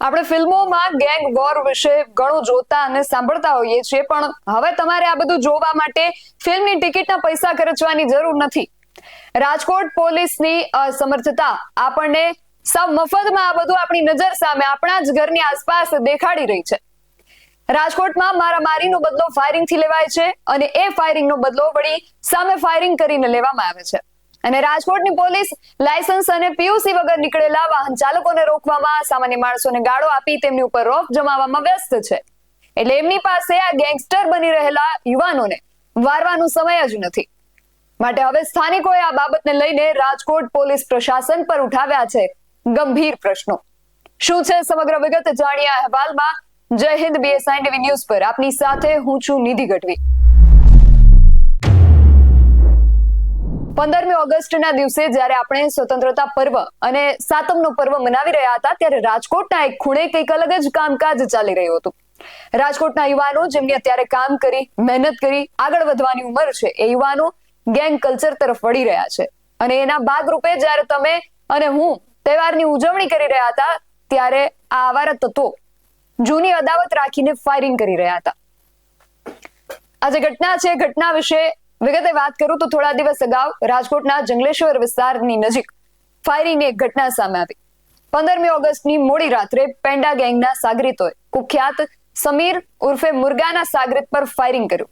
આપણે ફિલ્મોમાં gang war વિશે ઘણું જોતા અને સાંભળતા હોઈએ છીએ, પણ હવે તમારે આ બધું જોવા માટે ફિલ્મની ટિકિટના પૈસા ખર્ચવાની જરૂર નથી. રાજકોટ પોલીસની અસમર્થતા આપણને સૌ મફતમાં આ બધું આપણી નજર સામે આપણા જ ઘરની આસપાસ દેખાડી રહી છે. રાજકોટમાં મારામારીનો બદલો ફાયરિંગથી લેવાય છે અને એ ફાયરિંગનો બદલો વળી સામે ફાયરિંગ કરીને લેવામાં આવે છે. અને રાજકોટની પોલીસ લાયસન્સ અને પીયુસી વગર નીકળેલા વાહન ચાલકોને રોકવામાં સામાન્ય માણસોને ગાળો આપી તેમની ઉપર રોફ જમાવવામાં વ્યસ્ત છે. એટલે એમની પાસે આ ગેંગસ્ટર બની રહેલા યુવાનોને વારવાનો સમય જ નથી. માટે હવે સ્થાનિકોએ આ બાબતને લઈને રાજકોટ પોલીસ પ્રશાસન પર ઉઠાવ્યા છે ગંભીર પ્રશ્નો. શું છે સમગ્ર વિગત? જાણીએ અહેવાલમાં. જય હિન્દ બીએસઆઈ ટીવી ન્યૂઝ પર. આપની સાથે હું છું નિધિ ગઢવી. પંદરમી ઓગસ્ટના દિવસે જ્યારે આપણે સ્વતંત્રતા પર્વ અને સાતમનો પર્વ મનાવી રહ્યા હતા, ત્યારે રાજકોટના એક ખૂણે કંઈક અલગ જ કામકાજ ચાલી રહ્યું હતું. રાજકોટના યુવાનો જેમની અત્યારે કામ કરી, મહેનત કરી, આગળ વધવાની ઉંમર છે, એ યુવાનો ગેંગ કલ્ચર તરફ વળી રહ્યા છે. અને એના ભાગરૂપે જ્યારે તમે અને હું તહેવારની ઉજવણી કરી રહ્યા હતા, ત્યારે આ આવારા તત્વો જૂની અદાવત રાખીને ફાયરિંગ કરી રહ્યા હતા. આ જે ઘટના છે, ઘટના વિશે વિગતે વાત કરું તો થોડા દિવસ અગાઉ રાજકોટના જંગલેશ્વર વિસ્તારની નજીક ફાયરિંગની એક ઘટના સામે આવી. પંદરમી ઓગસ્ટની મોડી રાત્રે પેન્ડા ગેંગના સાગરીતોએ કુખ્યાત સમીર ઉર્ફે મુર્ગાના સાગરીત પર ફાયરિંગ કર્યું.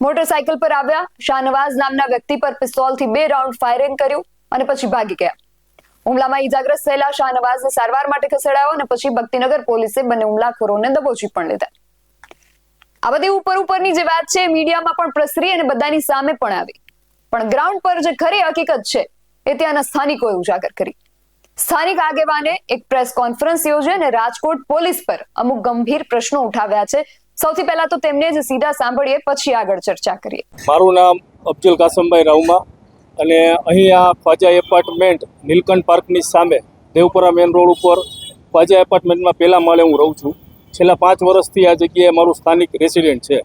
મોટરસાયકલ પર આવ્યા શાહનવાઝ નામના વ્યક્તિ પર પિસ્તોલથી બે રાઉન્ડ ફાયરિંગ કર્યું અને પછી ભાગી ગયા. હુમલામાં ઈજાગ્રસ્ત થયેલા શાહનવાઝને સારવાર માટે ખસેડાયો અને પછી ભક્તિનગર પોલીસે બંને હુમલાખોરોને દબોચી પણ લીધા. આ બધી ઉપર ઉપરની જે વાત છે મીડિયામાં પણ પ્રસરી અને બધાની સામે પણ આવી. પણ ગ્રાઉન્ડ પર જે ખરી હકીકત છે, એ ત્યાંના સ્થાનિકોએ ઉજાગર કરી. સ્થાનિક આગેવાને એક પ્રેસ કોન્ફરન્સ યોજી અને રાજકોટ પોલીસ પર અમુક ગંભીર પ્રશ્નો ઉઠાવ્યા છે. સૌથી પહેલા તો તેમને જ સીધા સાંભળીએ, પછી આગળ ચર્ચા કરીએ. મારું નામ અબ્દુલ કાસમભાઈ રાઉમા અને અહીંયા ખ્વાજા એપાર્ટમેન્ટ નીલકંઠ પાર્કની સામે દેવપુરા મેન રોડ ઉપર ખ્વાજા એપાર્ટમેન્ટમાં પહેલા માળે હું રહું છું. છેલ્લા પાંચ વર્ષથી આ જગ્યાએ મારું સ્થાનિક રેસિડેન્ટ છે.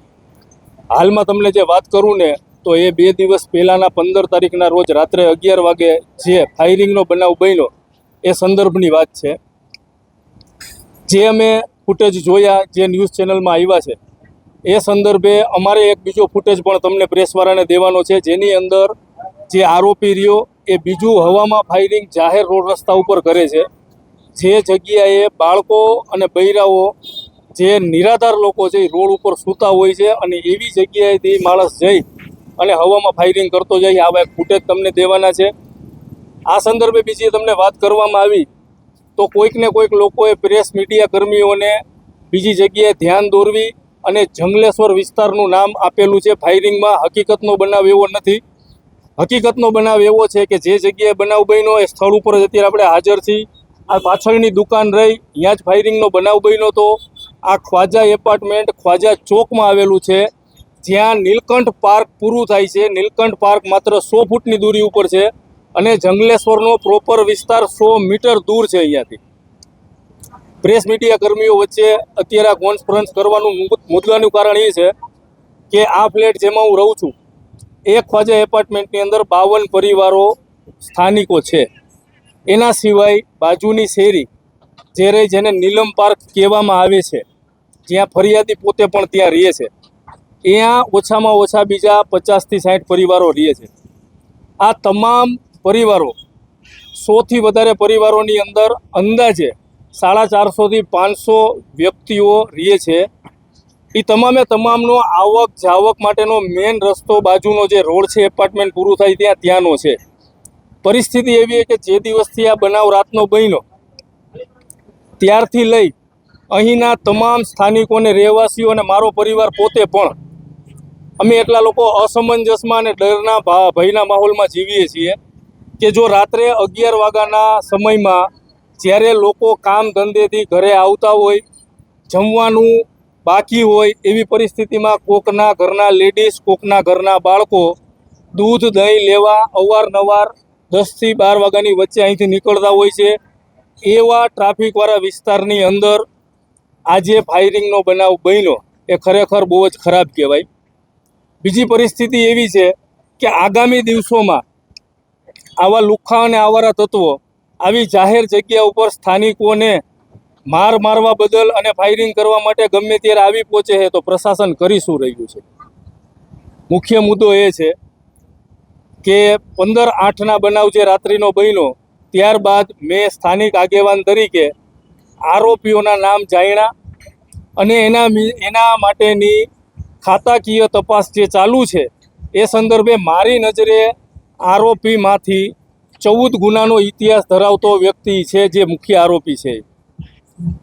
હાલમાં તમને જે વાત કરું ને, તો એ બે દિવસ પહેલાંના પંદર તારીખના રોજ રાત્રે અગિયાર વાગે જે ફાયરિંગનો બનાવ બન્યો, એ સંદર્ભની વાત છે. જે અમે ફૂટેજ જોયા, જે ન્યૂઝ ચેનલમાં આવ્યા છે, એ સંદર્ભે અમારે એક બીજો ફૂટેજ પણ તમને પ્રેસવાળાને દેવાનો છે, જેની અંદર જે આરોપી રહ્યો, એ બીજું હવામાં ફાયરિંગ જાહેર રોડ રસ્તા ઉપર કરે છે. જે જગ્યાએ બાળકો અને બૈરાઓ જે નિરાધાર લોકો છે, એ રોડ ઉપર સૂતા હોય છે અને એવી જગ્યાએથી માણસ જઈ અને હવામાં ફાયરિંગ કરતો જાય આવા ફૂટેજ તમને દેવાના છે. આ સંદર્ભે બીજી તમને વાત કરવામાં આવી તો કોઈકને કોઈક લોકોએ પ્રેસ મીડિયા કર્મીઓને બીજી જગ્યાએ ધ્યાન દોરવી અને જંગલેશ્વર વિસ્તારનું નામ આપેલું છે. ફાયરિંગમાં હકીકતનો બનાવ એવો નથી. હકીકતનો બનાવ એવો છે કે જે જગ્યાએ બનાવ બન્યો એ સ્થળ ઉપર જ અત્યારે આપણે હાજર છીએ. આ પાછળની દુકાન રહી ત્યાં જ ફાયરિંગનો બનાવ બન્યો તો આ ખ્વાજા એપાર્ટમેન્ટ ખ્વાજા ચોકમાં આવેલું છે. જ્યાં નીલકંઠ પાર્ક પૂરું થાય છે. નીલકંઠ પાર્ક માત્ર સો ફૂટની દૂરી ઉપર છે અને જંગલેશ્વરનો પ્રોપર વિસ્તાર સો મીટર દૂર છે અહીંયાથી. પ્રેસ મીડિયા કર્મીઓ વચ્ચે અત્યારે આ કોન્ફરન્સ કરવાનું મુદ્દાનું કારણ એ છે કે આ ફ્લેટ જેમાં હું રહું છું, એ ખ્વાજા એપાર્ટમેન્ટની અંદર બાવન પરિવારો સ્થાનિકો છે. એના સિવાય બાજુની શેરી જે જેને નીલમ પાર્ક કહેવામાં આવે છે. જ્યાં ફરિયાદી પોતે પણ ત્યાં રહે છે. ત્યાં ઓછામાં ઓછા બીજા પચાસથી સાઠ પરિવારો રહે છે. આ તમામ પરિવારો સોથી વધારે પરિવારોની અંદર અંદાજે સાડા ચારસોથી પાંચસો વ્યક્તિઓ રહે છે. એ તમામે તમામનો આવક જાવક માટેનો મેઇન રસ્તો બાજુનો જે રોડ છે, એપાર્ટમેન્ટ પૂરું થાય ત્યાં, ત્યાંનો છે. પરિસ્થિતિ એવી છે કે જે દિવસથી આ બનાવ રાતનો બન્યો ત્યારથી લઈ અહીંના તમામ સ્થાનિકોને રહેવાસીઓ અને મારો પરિવાર પોતે પણ અમે એટલા લોકો અસમંજસમાં અને ડરના ભયના માહોલમાં જીવીએ છીએ કે જો રાત્રે અગિયાર વાગ્યાના સમયમાં જ્યારે લોકો કામ ધંધેથી ઘરે આવતા હોય, જમવાનું બાકી હોય એવી પરિસ્થિતિમાં કોકના ઘરના લેડીઝ, કોકના ઘરના બાળકો દૂધ, દહીં લેવા અવારનવાર દસથી બાર વાગ્યાની વચ્ચે અહીંથી નીકળતા હોય છે. એવા ટ્રાફિકવાળા વિસ્તારની અંદર આજે ફાયરિંગનો બનાવ બન્યો એ ખરેખર બહુ જ ખરાબ કહેવાય. બીજી પરિસ્થિતિ એવી છે કે આગામી દિવસોમાં આવા લુખ્ખા અને આવારા તત્વો આવી જાહેર જગ્યા ઉપર સ્થાનિકોને માર મારવા બદલ અને ફાયરિંગ કરવા માટે ગમે ત્યારે આવી પહોંચે છે તો પ્રશાસન કરી શું રહ્યું છે? મુખ્ય મુદ્દો એ છે કે પંદર આઠના બનાવ જે રાત્રિનો બન્યો ત્યારબાદ મેં સ્થાનિક આગેવાન તરીકે આરોપીઓના નામ જાણ્યા અને એના એના માટેની ખાતાકીય તપાસ જે ચાલુ છે, એ સંદર્ભે મારી નજરે આરોપીમાંથી ચૌદ ગુનાનો ઇતિહાસ ધરાવતો વ્યક્તિ છે, જે મુખ્ય આરોપી છે.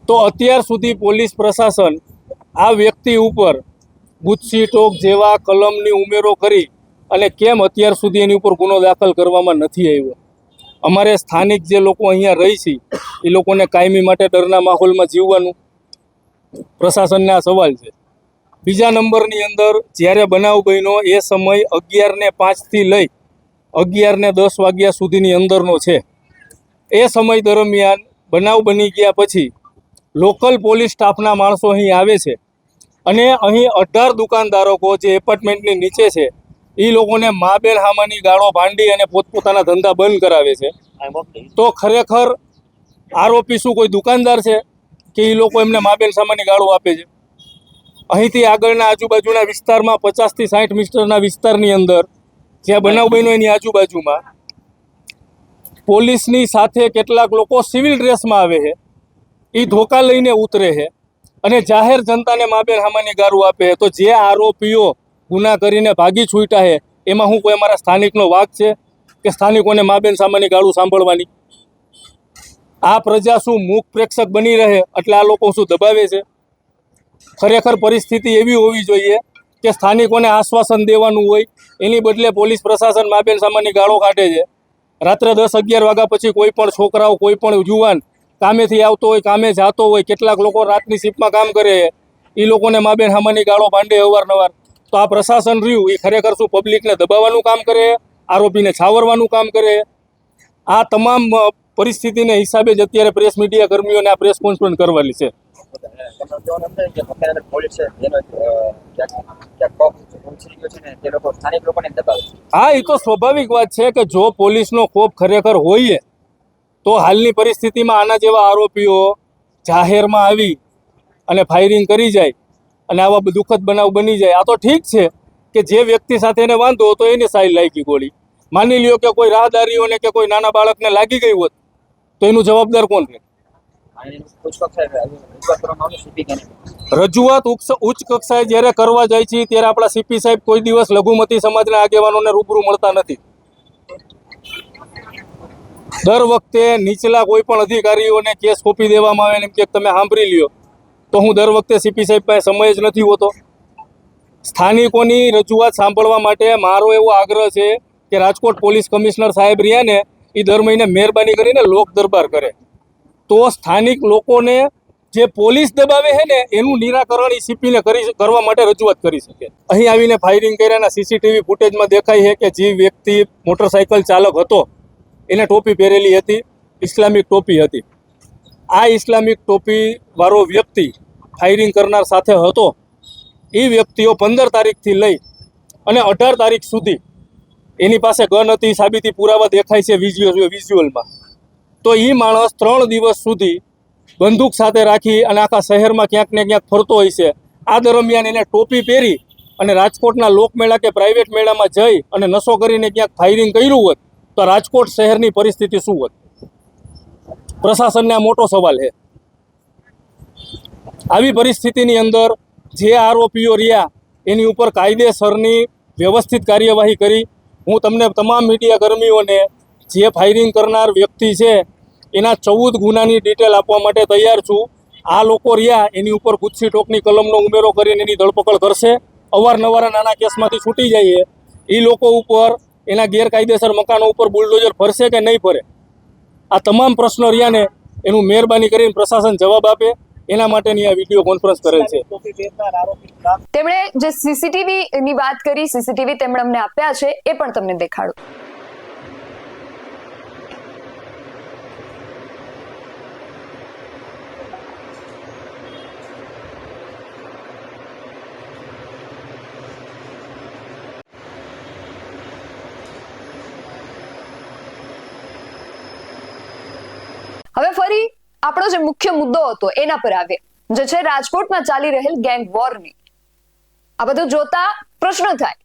તો અત્યાર સુધી પોલીસ પ્રશાસન આ વ્યક્તિ ઉપર ગુચ્છી ટોક જેવા કલમની ઉમેરો કરી અને કેમ અત્યાર સુધી એની ઉપર ગુનો દાખલ કરવામાં નથી આવ્યો? અમારે સ્થાનિક જે લોકો અહીંયા રહી છે, એ લોકોને કાયમી માટે ડરના માહોલમાં જીવવાનું પ્રશાસનને સવાલ છે. બીજા નંબરની અંદર જ્યારે બનાવ બન્યો, એ સમય અગિયારને પાંચથી લઈ અગિયારને દસ વાગ્યા સુધીની અંદરનો છે. એ સમય દરમિયાન બનાવ બની ગયા પછી લોકલ પોલીસ સ્ટાફના માણસો અહીં આવે છે અને અહીં અઢાર દુકાનધારકો જે એપાર્ટમેન્ટની નીચે છે એ લોકોને મા બેન હામાની ગાળો ભાંડી અને પોતપોતાના ધંધા બંધ કરાવે છે. તો ખરેખર આરોપી શું કોઈ દુકાનદાર છે કે એ લોકો એમને મા બેન સામાની ગાળો આપે છે? અહીંથી આગળના આજુબાજુના વિસ્તારમાં પચાસથી સાઠ મીટરના વિસ્તારની અંદર જ્યાં બનાવ બન્યો એની આજુબાજુમાં પોલીસની સાથે કેટલાક લોકો સિવિલ ડ્રેસમાં આવે છે. એ ધોકા લઈને ઉતરે છે અને જાહેર જનતાને માબેન હામાની ગાળો આપે તો જે આરોપીઓ ગુના કરીને ભાગી છૂટ્યા છે એમાં હું કોઈ અમારા સ્થાનિકનો વાક છે કે સ્થાનિકોને માબેન સામાની ગાળું સાંભળવાની? આ પ્રજા શું મૂક પ્રેક્ષક બની રહે એટલે આ લોકો શું દબાવે છે? ખરેખર પરિસ્થિતિ એવી હોવી જોઈએ કે સ્થાનિકોને આશ્વાસન દેવાનું હોય. એની બદલે પોલીસ પ્રશાસન માબેન સામાની ગાળો કાઢે છે. રાત્રે દસ અગિયાર વાગ્યા પછી કોઈ પણ છોકરાઓ, કોઈ પણ યુવાન કામેથી આવતો હોય, કામે જાતો હોય, કેટલાક લોકો રાતની શિફ્ટમાં કામ કરે એ લોકોને માબેન સામાની ગાળો ભાંડે અવારનવાર. તો આ પ્રશાસન રહ્યું. એ ખરેખર શું પબ્લિકને દબાવવાનું કામ કરે, આરોપીને છાવરવાનું કામ કરે. આ તમામ પરિસ્થિતિને હિસાબે જ અત્યારે પ્રેસ મીડિયા કર્મીઓને આ પ્રેસ કોન્ફરન્સ કરવાની છે. હા, એ તો સ્વાભાવિક વાત છે કે જો પોલીસનો ખોફ ખરેખર હોય તો હાલની પરિસ્થિતિમાં આના જેવા આરોપીઓ જાહેરમાં આવી અને ફાયરિંગ કરી જાય. અને આવા દુઃખદ બનાવ બની જાય. આ તો ઠીક છે કે જે વ્યક્તિ સાથે એને વાંધો હતો એને સાઈ લાગી ગોળી. માની લ્યો કે કોઈ રાહદારીઓને કે કોઈ નાના બાળકને લાગી ગઈ હોત, તો એનું જવાબદાર કોણ રહે રજૂઆત ઉચ્ચ કક્ષાએ જ્યારે કરવા જાય છે, ત્યારે આપણા સીપી સાહેબ કોઈ દિવસ લઘુમતી સમાજના આગેવાનોને રૂબરૂ મળતા નથી. દર વખતે નીચલા કોઈ પણ અધિકારીઓને કેસ સોંપી દેવામાં આવે એમ કે તમે સાંભળી લ્યો. તો હું દર વખતે સીપી સાહેબ પાસે સમય જ નથી હોતો. સ્થાનિકોની રજૂઆત સાંભળવા માટે મારો એવો આગ્રહ છે કે રાજકોટ પોલીસ કમિશનર સાહેબ રહ્યા ને એ દર મહિને મહેરબાની કરીને લોક દરબાર કરે. તો સ્થાનિક લોકોને જે પોલીસ દબાવે છે ને, એનું નિરાકરણ એ સીપીને કરી કરવા માટે રજૂઆત કરી શકે. અહીં આવીને ફાયરિંગ કર્યાના સીસીટીવી ફૂટેજમાં દેખાય છે કે જે વ્યક્તિ મોટરસાયકલ ચાલક હતો, એને ટોપી પહેરેલી હતી, ઇસ્લામિક ટોપી હતી. આ ઇસ્લામિક ટોપીવાળો વ્યક્તિ ફાયરિંગ કરનાર સાથે હતો. એ વ્યક્તિઓ પંદર તારીખથી લઈ અને અઢાર તારીખ સુધી એની પાસે ગન હતી, સાબિતી પુરાવા દેખાય છે વિઝ્યુઅલ વિઝ્યુઅલમાં તો એ માણસ ત્રણ દિવસ સુધી બંદૂક સાથે રાખી અને આખા શહેરમાં ક્યાંક ને ક્યાંક ફરતો હોય છે. આ દરમિયાન એને ટોપી પહેરી અને રાજકોટના લોકમેળા કે પ્રાઇવેટ મેળામાં જઈ અને નશો કરીને ક્યાંક ફાયરિંગ કર્યું હોત, તો રાજકોટ શહેરની પરિસ્થિતિ શું હોત? પ્રશાસનને આ મોટો સવાલ છે. આવી પરિસ્થિતિની અંદર જે આરોપીઓ રહ્યા, એની ઉપર કાયદેસરની વ્યવસ્થિત કાર્યવાહી કરી. હું તમને તમામ મીડિયા કર્મીઓને જે ફાયરિંગ કરનાર વ્યક્તિ છે, એના ચૌદ ગુનાની ડિટેલ આપવા માટે તૈયાર છું. આ લોકો રહ્યા, એની ઉપર ગુસ્સી ટોકની કલમનો ઉમેરો કરીને એની ધરપકડ કરશે. અવારનવાર નાના કેસમાંથી છૂટી જઈએ. એ લોકો ઉપર, એના ગેરકાયદેસર મકાનો ઉપર બુલડોઝર ફરશે કે નહીં ફરે? આ તમામ પ્રશ્નો રહ્યાને એનું મહેરબાની કરીને પ્રશાસન જવાબ આપે. એના માટેની આ વીડિયો કોન્ફરન્સ કરેલ છે. તેમણે જે સીસીટીવી ની વાત કરી સીસીટીવી તેમણે અમને આપ્યા છે, એ પણ તમને દેખાડું હવે ફરી આપણો જે મુખ્ય મુદ્દો હતો, એના પર આવે જે છે, રાજકોટમાં ચાલી રહેલ ગેંગ વોરની આ બધું જોતા પ્રશ્ન થાય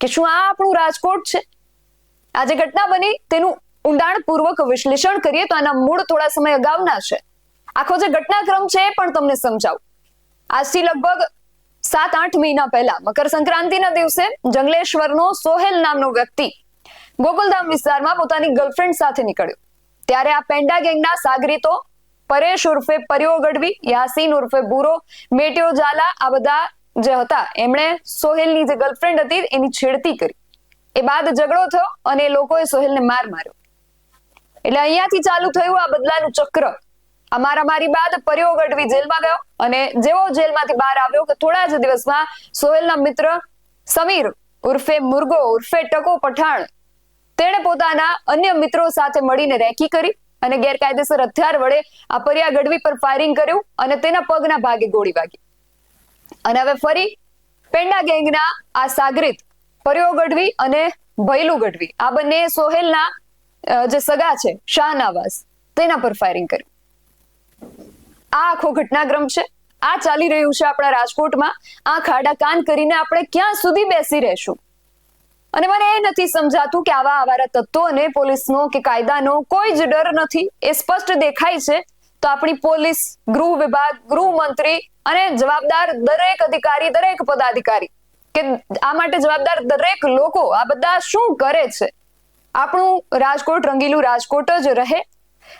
કે શું આ આપણું રાજકોટ છે? આ જે ઘટના બની, તેનું ઊંડાણપૂર્વક વિશ્લેષણ કરીએ તો આના મૂળ થોડા સમય અગાઉના છે. આખો જે ઘટનાક્રમ છે એ પણ તમને સમજાવું. આજથી લગભગ સાત, આઠ મહિના પહેલા, મકર સંક્રાંતિના દિવસે જંગલેશ્વરનો સોહેલ નામનો વ્યક્તિ ગોકુલધામ વિસ્તારમાં પોતાની ગર્લફ્રેન્ડ સાથે નીકળ્યો. ત્યારે આ પેન્ડા ગેંગના સાગરીતો પરેશ ઉર્ફે પરિયો ગઢવી, યાસીન ઉર્ફે બુરો, મેટ્યો ઝાલા, આ બધા જે હતા, એમણે સોહેલની જે ગર્લફ્રેન્ડ હતી, એની છેડતી કરી. એ બાદ ઝઘડો થયો અને લોકોએ સોહેલને માર માર્યો. એટલે અહીંયાથી ચાલુ થયું આ બદલાનું ચક્ર. આ મારામારી બાદ પરિયો ગઢવી જેલમાં ગયો અને જેવો જેલમાંથી બહાર આવ્યો કે થોડા જ દિવસમાં સોહેલના મિત્ર સમીર ઉર્ફે મુર્ગો ઉર્ફે ટકો પઠાણ, તેણે પોતાના અન્ય મિત્રો સાથે મળીને રેકી કરી. અને ગેરકાયદેસર હથિયાર વડે આ પરિયા ગઢવી પર ફાયરિંગ કર્યું અને તેના પગના ભાગે ગોળી વાગી. અને હવે ફરી પેંડા ગેંગના આ સાગરીત પરિયો ગઢવી અને ભૈલુ ગઢવી, આ બંને સોહેલના જે સગા છે શાહનાવાસ તેના પર ફાયરિંગ કર્યું આ આખો ઘટનાક્રમ છે. આ ચાલી રહ્યું છે આપણા રાજકોટમાં. આ ખાડા કાન કરીને આપણે ક્યાં સુધી બેસી રહેશું? અને મને એ નથી સમજાતું કે આવા આવારા તત્વોને પોલીસનો કે કાયદાનો કોઈ જ ડર નથી. એ સ્પષ્ટ દેખાય છે. તો આપણી પોલીસ, ગૃહ વિભાગ, ગૃહ મંત્રી અને જવાબદાર દરેક અધિકારી, દરેક પદાધિકારી કે આ માટે જવાબદાર દરેક લોકો આ બધા શું કરે છે? આપણું રાજકોટ રંગીલું રાજકોટ જ રહે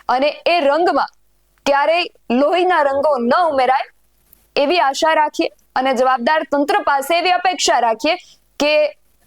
અને એ રંગમાં ક્યારેય લોહીના રંગો ન ઉમેરાય એવી આશા રાખીએ અને જવાબદાર તંત્ર પાસે એવી અપેક્ષા રાખીએ કે